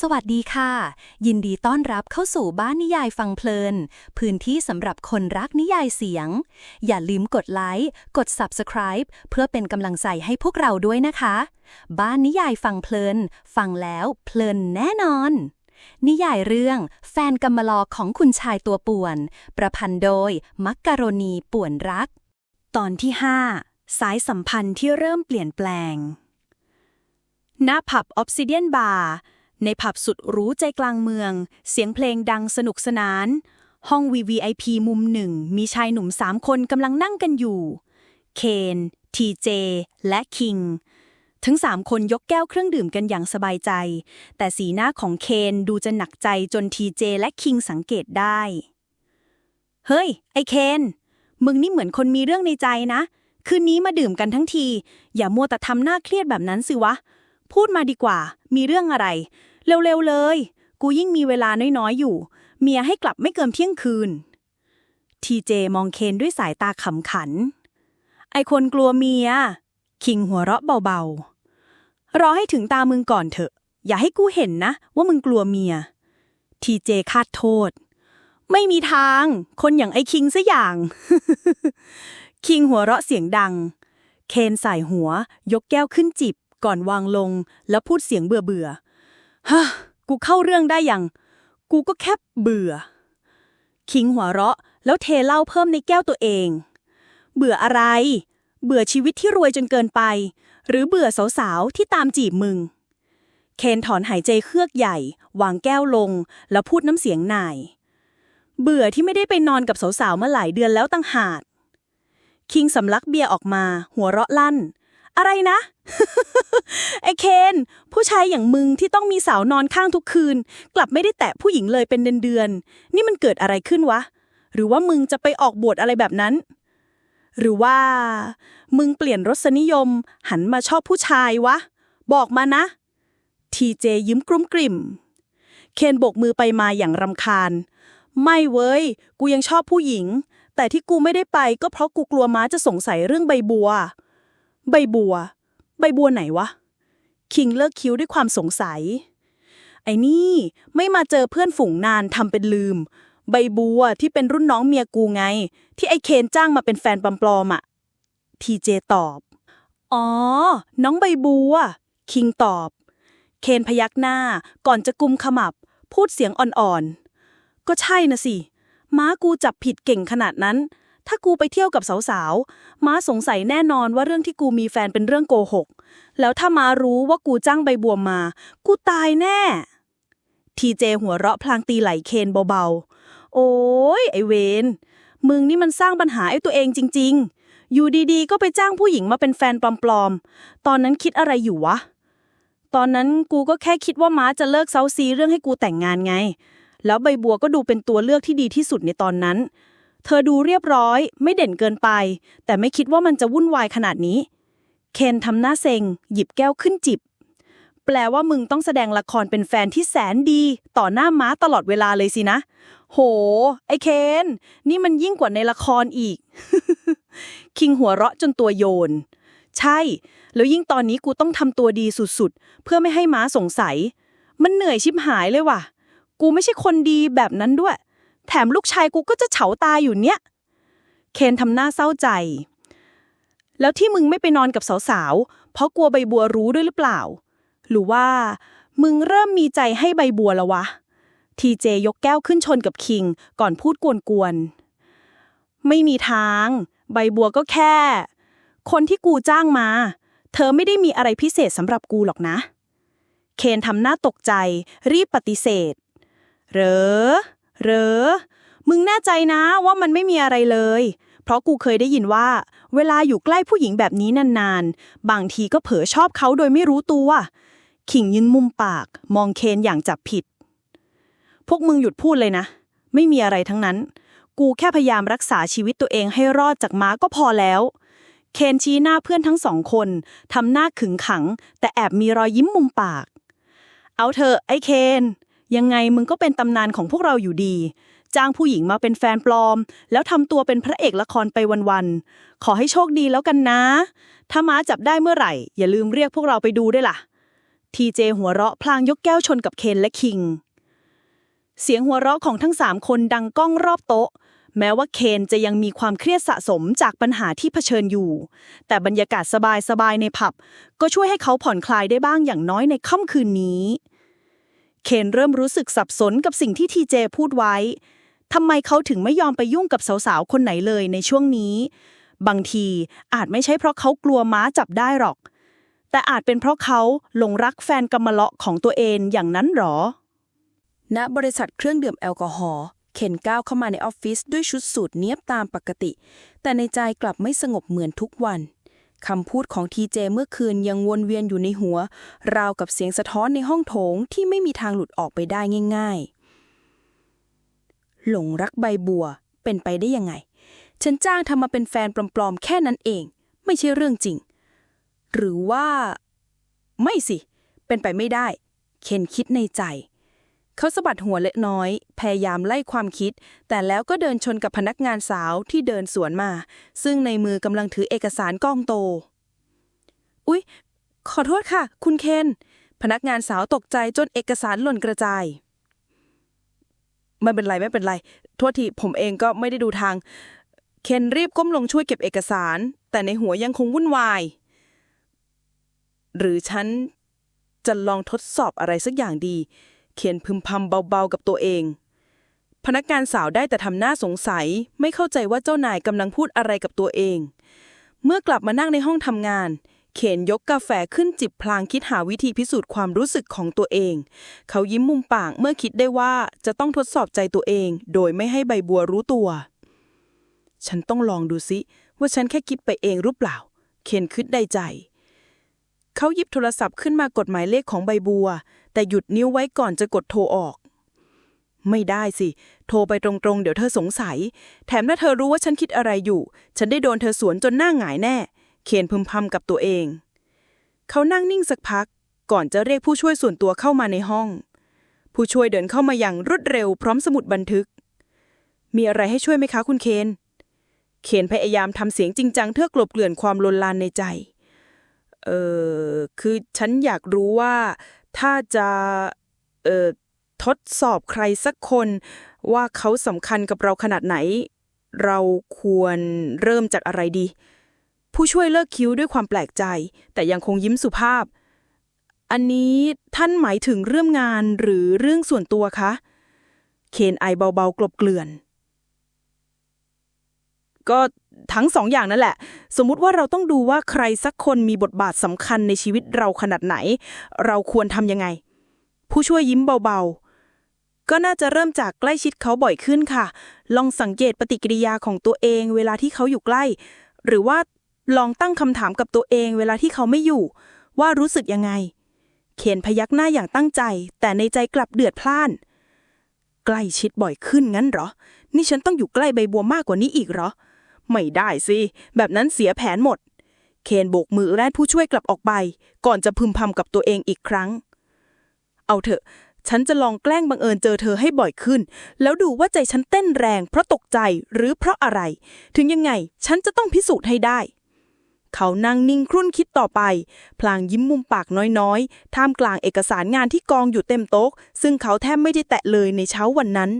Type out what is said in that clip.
สวัสดีค่ะ ยินดีต้อนรับเข้าสู่บ้านนิยายฟังเพลิน พื้นที่สำหรับคนรักนิยายเสียง อย่าลืมกดไลค์กด Subscribe เพื่อเป็นกำลังใจให้พวกเราด้วยนะคะ บ้านนิยายฟังเพลิน ฟังแล้วเพลินแน่นอน นิยายเรื่องแฟนกำมะลอของคุณชายตัวป่วน ประพันธ์โดย มักกะโรนีป่วนรัก ตอนที่ 5 สายสัมพันธ์ที่เริ่มเปลี่ยนแปลง ณผับออฟซิเดียนบาร์ ในผับสุดหรู้ใจกลางเมือง เสียงเพลงดังสนุกสนาน ห้อง VVIP มุมหนึ่ง มีชายหนุ่มสามคนกำลังนั่งกันอยู่ เคน ทีเจ และคิง ทั้งสามคนยกแก้วเครื่องดื่มกันอย่างสบายใจ แต่สีหน้าของเคนดูจะหนักใจจนทีเจและคิงสังเกตได้ เฮ้ย ไอเคน มึงนี่เหมือนคนมีเรื่องในใจนะ คืนนี้มาดื่มกันทั้งที อย่ามัวแต่ทำหน้าเครียดแบบนั้นสิวะพูดมาดีกว่า มีเรื่องอะไร เร็วๆเลย กูยิ่งมีเวลาน้อยๆอยู่ เมียให้กลับไม่เกินเที่ยงคืน ทีเจมองเคนด้วยสายตาขำขัน ไอคนกลัวเมีย คิงหัวเราะเบาๆ รอให้ถึงตามึงก่อนเถอะ อย่าให้กูเห็นนะ ว่ามึงกลัวเมีย ทีเจคาดโทษ ไม่มีทาง คนอย่างไอคิงซะอย่าง คิงหัวเราะเสียงดัง เคนใส่หัว ยกแก้วขึ้นจิบก่อนวางลงแล้วพูดเสียงเบื่อเบื่อ ฮะกูเข้าเรื่องได้ยัง กูก็แค่เบื่อ คิงหัวเราะ แล้วเทเหล้าเพิ่มในแก้วตัวเอง เบื่ออะไร เบื่อชีวิตที่รวยจนเกินไป หรือเบื่อสาวๆที่ตามจีบมึง เคนถอนหายใจเครือกใหญ่ วางแก้วลง แล้วพูดน้ำเสียงหน่าย เบื่อที่ไม่ได้ไปนอนกับสาวๆมาหลายเดือนแล้วตั้งหากคิงสำลักเบียร์ออกมา หัวเราะลั่น อะไรนะ ไอเคน ผู้ชายอย่างมึงที่ต้องมีสาวนอนข้างทุกคืน กลับไม่ได้แตะผู้หญิงเลยเป็นเดือนๆนี่มันเกิดอะไรขึ้นวะ หรือว่ามึงจะไปออกบวชอะไรแบบนั้น หรือว่า มึงเปลี่ยนรสนิยม หันมาชอบผู้ชายวะ บอกมานะ ทีเจยิ้มกลุ้มกลิ่ม เคนโบกมือไปมาอย่างรำคาญ ไม่เว้ย กูยังชอบผู้หญิง แต่ที่กูไม่ได้ไปก็เพราะกูกลัวม้าจะสงสัยเรื่องใบบัว ใบบัว ใบบัวไหนวะ คิงเลิกคิ้วด้วยความสงสัย ไอ้นี่ไม่มาเจอเพื่อนฝูงนานทำเป็นลืม ใบบัวที่เป็นรุ่นน้องเมียกูไง ที่ไอ้เคนจ้างมาเป็นแฟนปลอมๆอะทีเจตอบ อ๋อ น้องใบบัว คิงตอบ เคนพยักหน้าก่อนจะกุมขมับ พูดเสียงอ่อนๆ ก็ใช่นะสิ ม้ากูจับผิดเก่งขนาดนั้น ถ้ากูไปเที่ยวกับสาวๆ ม้าสงสัยแน่นอนว่าเรื่องที่กูมีแฟนเป็นเรื่องโกหก แล้วถ้าม้ารู้ว่ากูจ้างใบบัวมา กูตายแน่ ทีเจหัวเราะพลางตีไหลเคนเบาๆ โอ้ยไอเวน มึงนี่มันสร้างปัญหาไอ้ตัวเองจริง ๆ อยู่ดีๆ ก็ไปจ้างผู้หญิงมาเป็นแฟนปลอมๆ ตอนนั้นคิดอะไรอยู่วะ ตอนนั้นกูก็แค่คิดว่าม้าจะเลิกเซาซีเรื่องให้กูแต่งงานไง แล้วใบบัวก็ดูเป็นตัวเลือกที่ดีที่สุดในตอนนั้น เธอดูเรียบร้อย ไม่เด่นเกินไป แต่ไม่คิดว่ามันจะวุ่นวายขนาดนี้ เคนทำหน้าเซ็ง หยิบแก้วขึ้นจิบ แปลว่ามึงต้องแสดงละครเป็นแฟนที่แสนดี ต่อหน้าม้าตลอดเวลาเลยสินะ โห ไอเคน นี่มันยิ่งกว่าในละครอีก คิงหัวเราะจนตัวโยน ใช่ แล้วยิ่งตอนนี้กูต้องทำตัวดีสุดๆ เพื่อไม่ให้ม้าสงสัย มันเหนื่อยชิบหายเลยว่ะ กูไม่ใช่คนดีแบบนั้นด้วย แถมลูกชายกูก็จะเฉาตายอยู่เนี้ยเคนทำหน้าเศร้าใจ แล้วที่มึงไม่ไปนอนกับสาวๆ เพราะกลัวใบบัวรู้ด้วยหรือเปล่า หรือว่า มึงเริ่มมีใจให้ใบบัวแล้ววะ ทีเจยกแก้วขึ้นชนกับคิง ก่อนพูดกวนๆ ไม่มีทาง ใบบัวก็แค่ คนที่กูจ้างมา เธอไม่ได้มีอะไรพิเศษสำหรับกูหรอกนะ เคนทำหน้าตกใจ รีบปฏิเสธ เหรอ เหรอ มึงแน่ใจนะว่ามันไม่มีอะไรเลย เพราะกูเคยได้ยินว่า เวลาอยู่ใกล้ผู้หญิงแบบนี้นานๆ บางทีก็เผลอชอบเขาโดยไม่รู้ตัว ขิงยืนมุมปาก มองเคนอย่างจับผิด พวกมึงหยุดพูดเลยนะ ไม่มีอะไรทั้งนั้น กูแค่พยายามรักษาชีวิตตัวเองให้รอดจากม้าก็พอแล้วเคนชี้หน้าเพื่อนทั้งสองคนทำหน้าขึงขัง แต่แอบมีรอยยิ้มมุมปาก เอาเถอะไอ้เคน ยังไงมึงก็เป็นตำนานของพวกเราอยู่ดี จ้างผู้หญิงมาเป็นแฟนปลอม แล้วทำตัวเป็นพระเอกละครไปวันๆ ขอให้โชคดีแล้วกันนะ ถ้าม้าจับได้เมื่อไหร่ อย่าลืมเรียกพวกเราไปดูด้วยล่ะ ทีเจหัวเราะพลางยกแก้วชนกับเคนและคิง เสียงหัวเราะของทั้งสามคนดังก้องรอบโต๊ะ แม้ว่าเคนจะยังมีความเครียดสะสมจากปัญหาที่เผชิญอยู่ แต่บรรยากาศสบายๆในผับ ก็ช่วยให้เขาผ่อนคลายได้บ้างอย่างน้อยในค่ำคืนนี้ เคนเริ่มรู้สึกสับสนกับสิ่งที่ทีเจพูดไว้ทำไมเขาถึงไม่ยอมไปยุ่งกับสาวๆ คนไหนเลยในช่วงนี้ บางทีอาจไม่ใช่เพราะเขากลัวม้าจับได้หรอก แต่อาจเป็นเพราะเขาหลงรักแฟนกำมะเลาะของตัวเองอย่างนั้นหรอ ณ บริษัทเครื่องดื่มแอลกอฮอล์เข็นก้าวเข้ามาในออฟฟิศด้วยชุดสูทเนียบตามปกติ แต่ในใจกลับไม่สงบเหมือนทุกวัน คำพูดของทีเจเมื่อคืนยังวนเวียนอยู่ในหัว ราวกับเสียงสะท้อนในห้องโถงที่ไม่มีทางหลุดออกไปได้ง่าย ๆ หลงรักใบบัว เป็นไปได้ยังไง ฉันจ้างทำมาเป็นแฟนปลอมๆ แค่นั้นเอง ไม่ใช่เรื่องจริง หรือว่า ไม่สิ เป็นไปไม่ได้ เคนคิดในใจ เขาสะบัดหัวเล็กน้อย พยายามไล่ความคิด แต่แล้วก็เดินชนกับพนักงานสาวที่เดินสวนมา ซึ่งในมือกำลังถือเอกสารก้องโต อุ๊ย ขอโทษค่ะ คุณเคน พนักงานสาวตกใจจนเอกสารหล่นกระจาย ไม่เป็นไรไม่เป็นไร โทษทีผมเองก็ไม่ได้ดูทาง เคนรีบก้มลงช่วยเก็บเอกสาร แต่ในหัวยังคงวุ่นวาย หรือฉันจะลองทดสอบอะไรสักอย่างดี เขียนพึมพำเบาๆกับตัวเอง พนักงานสาวได้แต่ทำหน้าสงสัย ไม่เข้าใจว่าเจ้านายกำลังพูดอะไรกับตัวเอง เมื่อกลับมานั่งในห้องทำงาน เขนยกกาแฟขึ้นจิบพลางคิดหาวิธีพิสูจน์ความรู้สึกของตัวเอง เขายิ้มมุมปากเมื่อคิดได้ว่าจะต้องทดสอบใจตัวเอง โดยไม่ให้ใบบัวรู้ตัว ฉันต้องลองดูซิว่าฉันแค่คิดไปเองหรือเปล่า เคนคิดได้ใจ เขาหยิบโทรศัพท์ขึ้นมากดหมายเลขของใบบัว แต่หยุดนิ้วไว้ก่อนจะกดโทรออก ไม่ได้สิ โทรไปตรงๆ เดี๋ยวเธอสงสัย แถมถ้าเธอรู้ว่าฉันคิดอะไรอยู่ ฉันได้โดนเธอสวนจนหน้าหงายแน่เขนพึมพำกับตัวเอง เขานั่งนิ่งสักพัก ก่อนจะเรียกผู้ช่วยส่วนตัวเข้ามาในห้อง ผู้ช่วยเดินเข้ามาอย่างรวดเร็วพร้อมสมุดบันทึก มีอะไรให้ช่วยไหมคะคุณเคนเคนพยายามทำเสียงจริงจังเพื่อกลบเกลื่อนความลนลานในใจ เออคือฉันอยากรู้ว่า ถ้าจะเออทดสอบใครสักคนว่าเขาสำคัญกับเราขนาดไหน เราควรเริ่มจากอะไรดี ผู้ช่วยเลิกคิ้วด้วยความแปลกใจ แต่ยังคงยิ้มสุภาพ อันนี้ท่านหมายถึงเรื่องงานหรือเรื่องส่วนตัวคะ เคนไอเบาๆกลบเกลื่อน ก็ ทั้งสองอย่างนั่นแหละ สมมุติว่าเราต้องดูว่าใครสักคนมีบทบาทสำคัญในชีวิตเราขนาดไหน เราควรทำยังไง ผู้ช่วยยิ้มเบาๆ ก็น่าจะเริ่มจากใกล้ชิดเขาบ่อยขึ้นค่ะ ลองสังเกตปฏิกิริยาของตัวเอง เวลาที่เขาอยู่ใกล้ หรือว่าลองตั้งคำถามกับตัวเอง เวลาที่เขาไม่อยู่ ว่ารู้สึกยังไง เขียนพยักหน้าอย่างตั้งใจ แต่ในใจกลับเดือดพล่าน ใกล้ชิดบ่อยขึ้นงั้นเหรอ นี่ฉันต้องอยู่ใกล้ใบบัวมากกว่านี้อีกเหรอ ไม่ได้สิ แบบนั้นเสียแผนหมด เคนโบกมือแล่ผู้ช่วยกลับออกไป ก่อนจะพึมพำกับตัวเองอีกครั้ง เอาเถอะ ฉันจะลองแกล้งบังเอิญเจอเธอให้บ่อยขึ้น แล้วดูว่าใจฉันเต้นแรงเพราะตกใจหรือเพราะอะไร ถึงยังไงฉันจะต้องพิสูจน์ให้ได้ เขานั่งนิ่งครุ่นคิดต่อไป พลางยิ้มมุมปากน้อยๆ ท่ามกลางเอกสารงานที่กองอยู่เต็มโต๊ะ ซึ่งเขาแทบไม่ได้แตะเลยในเช้าวันนั้น